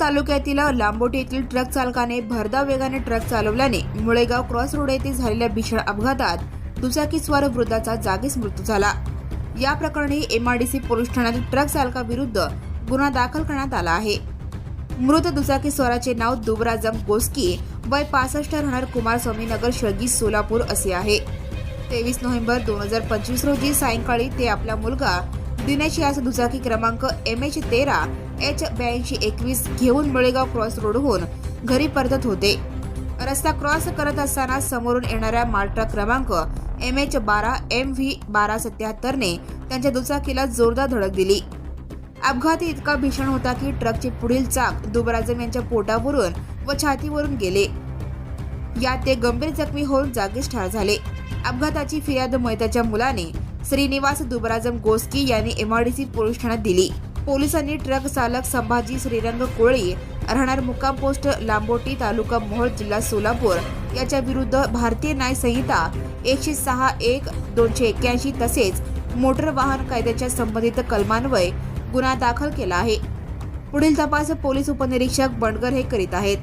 तालुक्यातील लांबोटी येथील ट्रक चालकाने भरधाव वेगाने ट्रक चालवल्याने मुळेगाव क्रॉस रोड येथे झालेल्या भीषण अपघातात दुचाकीस्वार वृद्धाचा जागीच मृत्यू झाला. या प्रकरणी एमआरडीसी पोलीस ठाण्यात ट्रक चालकाविरुद्ध गुन्हा दाखल करण्यात आला आहे. मृत दुचाकी स्वराचे नाव दुबराजम गोस्की वय पासष्ट राहणार कुमारस्वामी नगर शळगी सोलापूर असे आहे. तेवीस नोव्हेंबर दोन हजार पंचवीस रोजी सायंकाळी ते आपला मुलगा दिनेश यास दुचाकी क्रमांक एम एच तेरा एच ब्याऐंशी एकवीस घेऊन मळेगाव क्रॉस रोडहून घरी परतत होते. रस्ता क्रॉस करत असताना समोरून येणाऱ्या मालट्रक क्रमांक एम एच बारा एम व्ही बारा सत्याहत्तरने त्यांच्या दुचाकीला जोरदार धडक दिली. अपघात इतका भीषण होता की ट्रकचे पुढील चाक दुबराजम यांच्या पोटावरून व छातीवरून गेले. यात ते गंभीर जखमी होऊन जागीच ठार झाले. अपघाताची फिर्याद मैताच्या मुलाने श्रीनिवास दुबराजम गोस्की यांनी एमआरडीसी पोलीस ठाण्यात दिली. पोलिसांनी ट्रक चालक संभाजी श्रीरंग कोळी राहणार मुक्काम पोस्ट लांबोटी तालुका मोहोळ जिल्हा सोलापूर याच्या विरुद्ध भारतीय न्याय संहिता एकशे सहा एक दोनशे एक्क्याऐंशी तसेच मोटर वाहन कायद्याच्या संबंधित कलमान्वये गुन्हा दाखल केला आहे. पुढील तपास पोलीस उपनिरीक्षक बंडगर हे करीत आहेत.